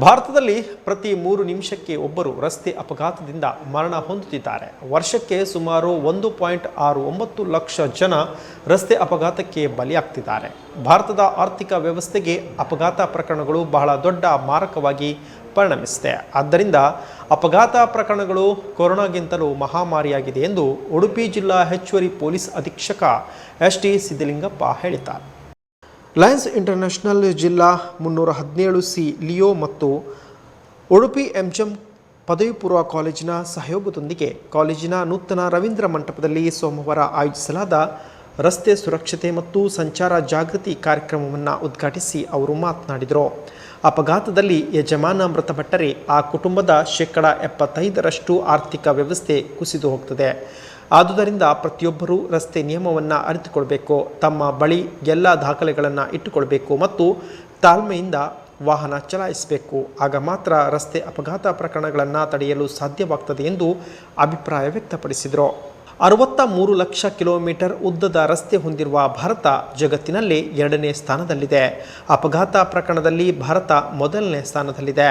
ಭಾರತದಲ್ಲಿ ಪ್ರತಿ ಮೂರು ನಿಮಿಷಕ್ಕೆ ಒಬ್ಬರು ರಸ್ತೆ ಅಪಘಾತದಿಂದ ಮರಣ ಹೊಂದುತ್ತಿದ್ದಾರೆ. ವರ್ಷಕ್ಕೆ ಸುಮಾರು ಒಂದು ಪಾಯಿಂಟ್ ಆರು ಒಂಬತ್ತು ಲಕ್ಷ ಜನ ರಸ್ತೆ ಅಪಘಾತಕ್ಕೆ ಬಲಿಯಾಗ್ತಿದ್ದಾರೆ. ಭಾರತದ ಆರ್ಥಿಕ ವ್ಯವಸ್ಥೆಗೆ ಅಪಘಾತ ಪ್ರಕರಣಗಳು ಬಹಳ ದೊಡ್ಡ ಮಾರಕವಾಗಿ ಪರಿಣಮಿಸಿದೆ. ಆದ್ದರಿಂದ ಅಪಘಾತ ಪ್ರಕರಣಗಳು ಕೊರೋನಾಗಿಂತಲೂ ಮಹಾಮಾರಿಯಾಗಿದೆ ಎಂದು ಉಡುಪಿ ಜಿಲ್ಲಾ ಹೆಚ್ಚುವರಿ ಪೊಲೀಸ್ ಅಧೀಕ್ಷಕ ಎಸ್ ಟಿ ಸಿದ್ದಲಿಂಗಪ್ಪ ಹೇಳಿದ್ದಾರೆ. ಲಯನ್ಸ್ ಇಂಟರ್ನ್ಯಾಷನಲ್ ಜಿಲ್ಲಾ ಮುನ್ನೂರ ಹದಿನೇಳು ಸಿ ಲಿಯೋ ಮತ್ತು ಉಡುಪಿ ಎಂಜಂ ಪದವಿ ಪೂರ್ವ ಕಾಲೇಜಿನ ಸಹಯೋಗದೊಂದಿಗೆ ಕಾಲೇಜಿನ ನೂತನ ರವೀಂದ್ರ ಮಂಟಪದಲ್ಲಿ ಸೋಮವಾರ ಆಯೋಜಿಸಲಾದ ರಸ್ತೆ ಸುರಕ್ಷತೆ ಮತ್ತು ಸಂಚಾರ ಜಾಗೃತಿ ಕಾರ್ಯಕ್ರಮವನ್ನು ಉದ್ಘಾಟಿಸಿ ಅವರು ಮಾತನಾಡಿದರು. ಅಪಘಾತದಲ್ಲಿ ಯಜಮಾನ ಮೃತಪಟ್ಟರೆ ಆ ಕುಟುಂಬದ ಶೇಕಡ ಎಪ್ಪತ್ತೈದರಷ್ಟು ಆರ್ಥಿಕ ವ್ಯವಸ್ಥೆ ಕುಸಿದು ಹೋಗ್ತದೆ. ಆದುದರಿಂದ ಪ್ರತಿಯೊಬ್ಬರೂ ರಸ್ತೆ ನಿಯಮವನ್ನು ಅರಿತುಕೊಳ್ಬೇಕು, ತಮ್ಮ ಬಳಿ ಎಲ್ಲ ದಾಖಲೆಗಳನ್ನು ಇಟ್ಟುಕೊಳ್ಬೇಕು ಮತ್ತು ತಾಳ್ಮೆಯಿಂದ ವಾಹನ ಚಲಾಯಿಸಬೇಕು. ಆಗ ಮಾತ್ರ ರಸ್ತೆ ಅಪಘಾತ ಪ್ರಕರಣಗಳನ್ನು ತಡೆಯಲು ಸಾಧ್ಯವಾಗ್ತದೆ ಎಂದು ಅಭಿಪ್ರಾಯ ವ್ಯಕ್ತಪಡಿಸಿದರು. ಅರವತ್ತ ಮೂರು ಲಕ್ಷ ಕಿಲೋಮೀಟರ್ ಉದ್ದದ ರಸ್ತೆ ಹೊಂದಿರುವ ಭಾರತ ಜಗತ್ತಿನಲ್ಲಿ ಎರಡನೇ ಸ್ಥಾನದಲ್ಲಿದೆ. ಅಪಘಾತ ಪ್ರಕರಣದಲ್ಲಿ ಭಾರತ ಮೊದಲನೇ ಸ್ಥಾನದಲ್ಲಿದೆ.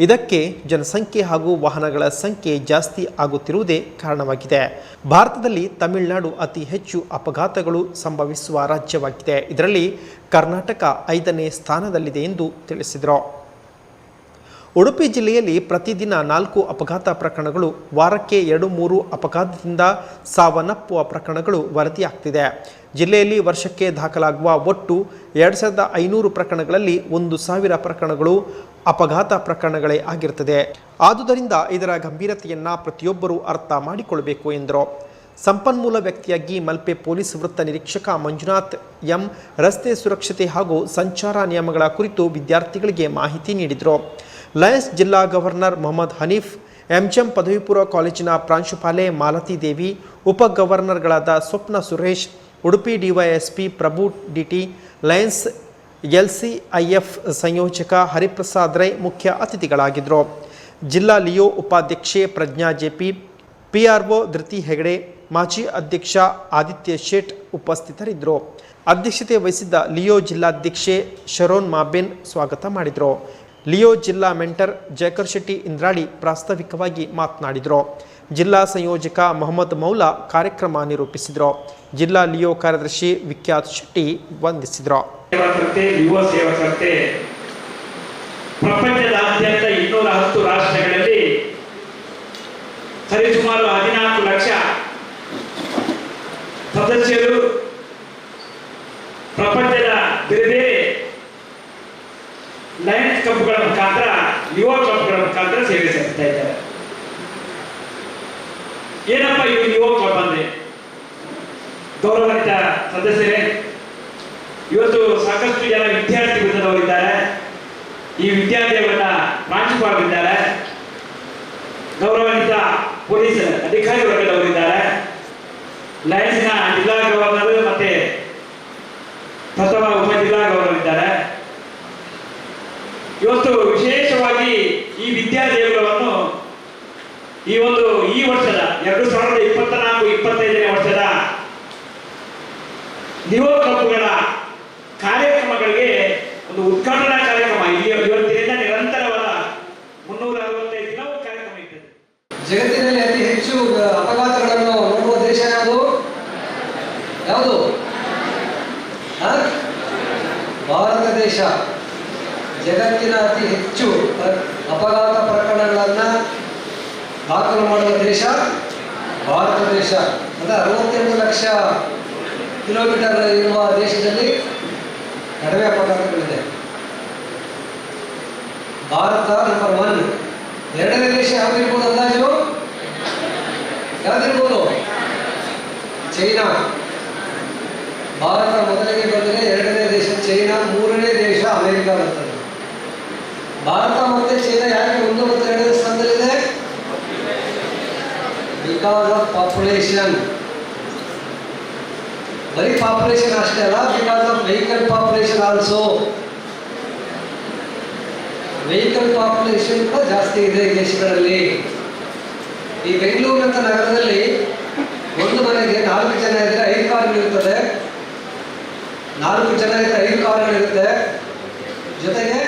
ಇದಕ್ಕೆ ಜನಸಂಖ್ಯೆ ಹಾಗೂ ವಾಹನಗಳ ಸಂಖ್ಯೆ ಜಾಸ್ತಿ ಆಗುತ್ತಿರುವುದೇ ಕಾರಣವಾಗಿದೆ. ಭಾರತದಲ್ಲಿ ತಮಿಳುನಾಡು ಅತಿ ಹೆಚ್ಚು ಅಪಘಾತಗಳು ಸಂಭವಿಸುವ ರಾಜ್ಯವಾಗಿದೆ. ಇದರಲ್ಲಿ ಕರ್ನಾಟಕ ಐದನೇ ಸ್ಥಾನದಲ್ಲಿದೆ ಎಂದು ತಿಳಿಸಿದರು. ಉಡುಪಿ ಜಿಲ್ಲೆಯಲ್ಲಿ ಪ್ರತಿದಿನ ನಾಲ್ಕು ಅಪಘಾತ ಪ್ರಕರಣಗಳು, ವಾರಕ್ಕೆ ಎರಡು ಮೂರು ಅಪಘಾತದಿಂದ ಸಾವನ್ನಪ್ಪುವ ಪ್ರಕರಣಗಳು ವರದಿಯಾಗ್ತಿದೆ. ಜಿಲ್ಲೆಯಲ್ಲಿ ವರ್ಷಕ್ಕೆ ದಾಖಲಾಗುವ ಒಟ್ಟು ಎರಡು ಸಾವಿರದ ಐನೂರು ಪ್ರಕರಣಗಳಲ್ಲಿ ಒಂದು ಸಾವಿರ ಪ್ರಕರಣಗಳು ಅಪಘಾತ ಪ್ರಕರಣಗಳೇ ಆಗಿರುತ್ತದೆ. ಆದುದರಿಂದ ಇದರ ಗಂಭೀರತೆಯನ್ನು ಪ್ರತಿಯೊಬ್ಬರೂ ಅರ್ಥ ಮಾಡಿಕೊಳ್ಳಬೇಕು ಎಂದರು. ಸಂಪನ್ಮೂಲ ವ್ಯಕ್ತಿಯಾಗಿ ಮಲ್ಪೆ ಪೊಲೀಸ್ ವೃತ್ತ ನಿರೀಕ್ಷಕ ಮಂಜುನಾಥ್, ಎಂ ರಸ್ತೆ ಸುರಕ್ಷತೆ ಹಾಗೂ ಸಂಚಾರ ನಿಯಮಗಳ ಕುರಿತು ವಿದ್ಯಾರ್ಥಿಗಳಿಗೆ ಮಾಹಿತಿ ನೀಡಿದರು. ಲಯನ್ಸ್ ಜಿಲ್ಲಾ ಗವರ್ನರ್ ಮೊಹಮ್ಮದ್ ಹನೀಫ್ ಎಂಜಿಎಂ ಪದವಿ ಪೂರ್ವ ಕಾಲೇಜಿನ ಪ್ರಾಂಶುಪಾಲೆ ಮಾಲತಿ ದೇವಿ, ಉಪ ಗವರ್ನರ್ಗಳಾದ Swapna Suresh Udupi DYSP Prabhu DT, Lions LCIF ಸಂಯೋಜಕ ಹರಿಪ್ರಸಾದ್ ರೈ ಮುಖ್ಯ ಅತಿಥಿಗಳಾಗಿದ್ದರು. ಜಿಲ್ಲಾ ಲಿಯೋ ಉಪಾಧ್ಯಕ್ಷೆ ಪ್ರಜ್ಞಾ ಜೆಪಿ ಒ ಧೃತಿ ಹೆಗಡೆ, ಮಾಜಿ ಅಧ್ಯಕ್ಷ ಆದಿತ್ಯ ಶೇಟ್ ಉಪಸ್ಥಿತರಿದ್ದರು. ಅಧ್ಯಕ್ಷತೆ ವಹಿಸಿದ್ದ ಲಿಯೋ ಜಿಲ್ಲಾಧ್ಯಕ್ಷೆ ಶರೋನ್ ಮಾಬೆನ್ ಸ್ವಾಗತ ಮಾಡಿದರು. ಲಿಯೋ ಜಿಲ್ಲಾ ಮೆಂಟರ್ ಜಯಕರ್ ಶೆಟ್ಟಿ ಇಂದ್ರಾಳಿ ಪ್ರಾಸ್ತಾವಿಕವಾಗಿ ಮಾತನಾಡಿದರು. ಜಿಲ್ಲಾ ಸಂಯೋಜಕ ಮೊಹಮ್ಮದ್ ಮೌಲಾ ಕಾರ್ಯಕ್ರಮ ನಿರೂಪಿಸಿದರು. ಜಿಲ್ಲಾ ಲಿಯೋ ಕಾರ್ಯದರ್ಶಿ ವಿಖ್ಯಾತ್ ಶೆಟ್ಟಿ ವಂದಿಸಿದರು. ಪ್ರಪಂಚದಾದ್ಯಂತ ಇನ್ನೂರ ಹತ್ತು ರಾಷ್ಟ್ರಗಳಲ್ಲಿ ಸರಿಸುಮಾರು ಹದಿನಾಲ್ಕು ಲಕ್ಷ ಸದಸ್ಯರು ಪ್ರಪಂಚದ ಬೇರೆ ಬೇರೆ ಲಯನ್ಸ್ ಕ್ಲಬ್ಗಳ ಮುಖಾಂತರ, ಯುವ ಕ್ಲಬ್ಗಳ ಮುಖಾಂತರ ಸೇವೆ ಸಲ್ಲಿಸ್ತಾ ಇದ್ದಾರೆ. ಏನಪ್ಪ ಇವು ಯುವಕ ಬಂದೆ? ಗೌರವಿತ ಸದಸ್ಯರೇ, ಇವತ್ತು ಸಾಕಷ್ಟು ಜನ ವಿದ್ಯಾರ್ಥಿ ವೃಂದದವರಿದ್ದಾರೆ ಈ ವಿದ್ಯಾರ್ಥಿಗಳನ್ನ ಪ್ರಾಂಶುಪಾಲರಿದ್ದಾರೆ. ಗೌರವಾನ್ವಿತ ಪೊಲೀಸ್ ಅಧಿಕಾರಿ ವರ್ಗದವರಿದ್ದಾರೆ. ಲಯನ್ಸ್ನ ಜಿಲ್ಲಾ ಗವರ್ನರ್ ಮತ್ತೆ ಪ್ರಥಮ ಉಪ ಜಿಲ್ಲಾ ಗವರ್ನರ್ ಇದ್ದಾರೆ. ಇವತ್ತು ವಿಶೇಷವಾಗಿ ಈ ವಿದ್ಯಾದೇವರನ್ನು ಈ ಒಂದು ಈ ವರ್ಷದ ಎರಡು ಸಾವಿರದ ಇಪ್ಪತ್ತ ನಾಲ್ಕು ಇಪ್ಪತ್ತೈದನೇ ವರ್ಷದ ನಿಯೋಗಗಳ ಕಾರ್ಯಕ್ರಮಗಳಿಗೆ ಒಂದು ಉದ್ಘಾಟನಾ ಕಾರ್ಯಕ್ರಮ. ಇಲ್ಲಿ ಇವತ್ತಿನಿಂದ ನಿರಂತರವಾದ ಮುನ್ನೂರ ಅರವತ್ತೈದು ದಿನವೂ ಕಾರ್ಯಕ್ರಮ ಇರ್ತದೆ ಜಗತ್ತಿನಲ್ಲಿ ಅತಿ ಹೆಚ್ಚು ಅಪಘಾತಗಳನ್ನು ನೋಡುವ ದೇಶ ಯಾವುದು? ಯಾವುದು? ಭಾರತ ದೇಶ. ಜಗತ್ತಿನ ಅತಿ ಹೆಚ್ಚು ಅಪಘಾತ ಪ್ರಕರಣಗಳನ್ನು ದಾಖಲು ಮಾಡುವ ದೇಶ? ಭಾರತ ದೇಶ. ಅಂದರೆ ಅರವತ್ತೆಂಟು ಲಕ್ಷ ಕಿಲೋಮೀಟರ್ ಇರುವ ದೇಶದಲ್ಲಿ ಕಡಿಮೆ ಪದಾರ್ಥಗಳಿದೆ. ಭಾರತ ನಂಬರ್ ಒನ್ ಎರಡನೇ ದೇಶ ಯಾವ್ದಿರ್ಬೋದು ಅಂದಾಜು? ಯಾವ್ದಿರ್ಬೋದು? ಚೈನಾ. ಭಾರತ ಮೊದಲಿಗೆ ಬಂದರೆ ಎರಡನೇ ದೇಶ ಚೈನಾ, ಮೂರನೇ ದೇಶ ಅಮೆರಿಕ ಬರ್ತದೆ ಭಾರತ ಮತ್ತೆ ಚೈನಾ ಯಾಕೆ ಒಂದು ಮತ್ತು ಎರಡನೇ ಸ್ಥಾನದಲ್ಲಿದೆ ಬಿಕಾಸ್ ಆಫ್ ಪಾಪ್ಯುಲೇಷನ್ ಬರೀ ಪಾಪ್ಯುಲೇಷನ್ ಅಷ್ಟೇ ಅಲ್ಲ because of vehicle population also vehicle population ಕೂಡ ಜಾಸ್ತಿ ಇದೆ ದೇಶಗಳಲ್ಲಿ. ಈ ಬೆಂಗಳೂರಿನ ನಗರದಲ್ಲಿ ಒಂದು ಮನೆಗೆ ನಾಲ್ಕು ಜನ ಇದ್ರೆ ಐದು ಕಾರುಗಳಿರ್ತದೆ ನಾಲ್ಕು ಜನ ಇದ್ರೆ ಐದು ಕಾರುಗಳಿರುತ್ತೆ ಜೊತೆಗೆ